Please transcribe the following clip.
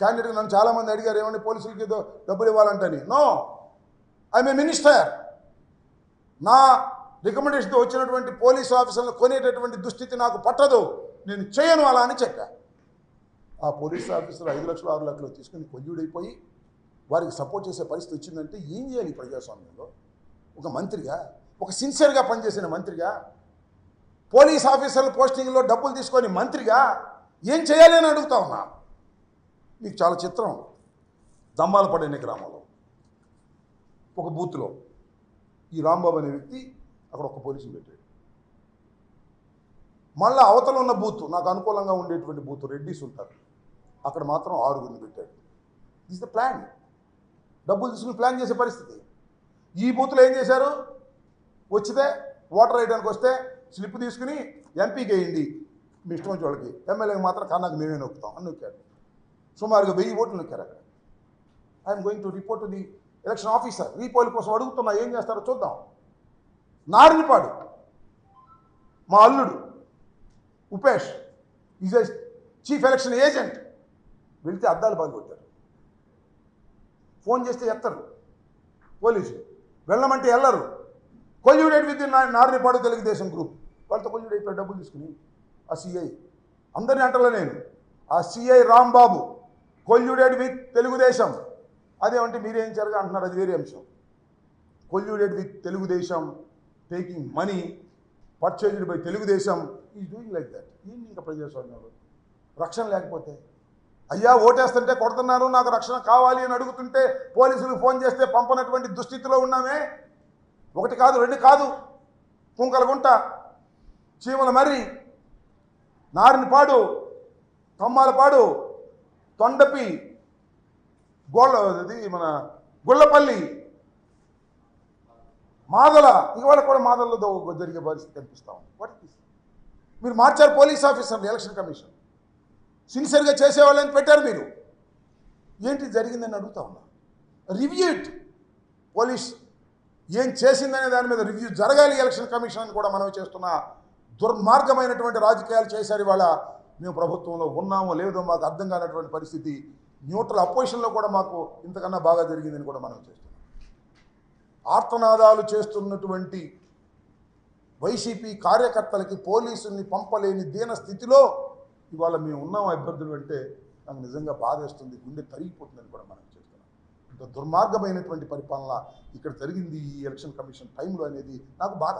Candidate నన్ను చాలామంది అడిగారు ఏమండి పోలీసులకి ఏదో డబ్బులు ఇవ్వాలంటని? నో. I'm a minister. నా రికమెండేషన్తో వచ్చినటువంటి పోలీస్ ఆఫీసర్లు కొనేటటువంటి దుస్థితి నాకు పట్టదు. నేను చేయను అలా అని చెప్పా. ఆ పోలీస్ ఆఫీసర్ ఐదు లక్షలు ఆరు లక్షలు తీసుకుని కొల్లుడైపోయి వారికి సపోర్ట్ చేసే పరిస్థితి వచ్చిందంటే ఏం చేయాలి ప్రజాస్వామ్యంలో? ఒక మంత్రిగా ఒక సిన్సియర్గా పనిచేసిన మంత్రిగా పోలీస్ ఆఫీసర్ల పోస్టింగ్లో డబ్బులు తీసుకొని మంత్రిగా ఏం చేయాలి అని అడుగుతా ఉన్నా? మీకు చాలా చిత్రం. దమ్మాలపడేని గ్రామంలో. ఒక బూత్లో. ఈ రాంబాబు అనే వ్యక్తి అక్కడ ఒక పోలీసుని పెట్టాడు. మళ్ళీ అవతల ఉన్న బూత్ నాకు అనుకూలంగా ఉండేటువంటి బూత్ రెడ్డీస్ ఉంటారు. అక్కడ మాత్రం ఆరుగురిని పెట్టాడు. దిస్ ద ప్లాన్ డబ్బులు తీసుకుని ప్లాన్ చేసే పరిస్థితి. ఈ బూత్లో ఏం చేశారు? వచ్చితే ఓటర్ వేయడానికి వస్తే స్లిప్ తీసుకుని ఎంపీకి వేయండి. మీ ఇష్టం వచ్చి వాళ్ళకి. ఎమ్మెల్యేకి మాత్రం కన్నాకు మేమే నొక్కుతాం అని నొక్కాడు. సుమారుగా వెయ్యి ఓట్లు నొక్కారు అక్కడ. I'm going to report the election officer repoll కోసం అడుగుతున్నా ఏం చేస్తారో చూద్దాం. నారినిపాడు మా అల్లుడు Upesh is a chief election agent వెళితే అద్దాలు బాగుపడ్డారు. ఫోన్ చేస్తే ఎత్తరు పోలీసులు వెళ్ళమంటే వెళ్ళరు. Colluded with Narinipadu Telugudesam group వాళ్ళతో కొల్యూడ్ అయిపోయి డబ్బులు తీసుకుని ఆ సిఐ అందరిని అంటలే నేను. ఆ CI Rambabu colluded with Telugu Desam. అదేమంటే మీరేం జరగా అంటున్నారు? అది వేరే అంశం. Colluded with Telugu Desam taking money purchased by Telugudesam is doing like that. ఏంటి ఇంకా ప్రజాస్వామ్యంలో? రక్షణ లేకపోతే? అయ్యా ఓటేస్తుంటే కొడుతున్నారు నాకు రక్షణ కావాలి అని అడుగుతుంటే పోలీసులకు ఫోన్ చేస్తే పంపనటువంటి దుస్థితిలో ఉన్నామే? ఒకటి కాదు రెండు కాదు. కుంకలగుంట చీమల మర్రి నారినపాడు కమ్మాలపాడు తొండపి గోళ్ళ అది మన గుళ్ళపల్లి మాదల ఇవాళ కూడా మాదలతో జరిగే పరిస్థితి కనిపిస్తూ ఉంది. వాట్ ఇస్ మీరు మార్చారు పోలీస్ ఆఫీసర్ ఎలక్షన్ కమిషన్. సిన్సియర్గా చేసేవాళ్ళని పెట్టారు మీరు. ఏంటి జరిగిందని అడుగుతా ఉన్నా. రివ్యూ ఇట్ పోలీస్ ఏం చేసిందనే దాని మీద రివ్యూ జరగాలి ఎలక్షన్ కమిషన్ అని కూడా మనం చేస్తున్న దుర్మార్గమైనటువంటి రాజకీయాలు చేశారు ఇవాళ మేము ప్రభుత్వంలో ఉన్నామో లేదో మాకు అర్థం కానటువంటి పరిస్థితి న్యూట్రల్ అపోజిషన్లో కూడా మాకు ఇంతకన్నా బాగా జరిగిందని కూడా మనం చేస్తున్నాం. ఆర్తనాదాలు చేస్తున్నటువంటి వైసీపీ కార్యకర్తలకి పోలీసుల్ని పంపలేని దీన స్థితిలో ఇవాళ మేము ఉన్నాం. అభ్యర్థులు అంటే నాకు నిజంగా బాధేస్తుంది గుండె తరిగిపోతుందని కూడా మనం చేస్తున్నాం. ఇంత దుర్మార్గమైనటువంటి పరిపాలన ఇక్కడ జరిగింది ఈ ఎలక్షన్ కమిషన్ టైంలో అనేది నాకు బాధ.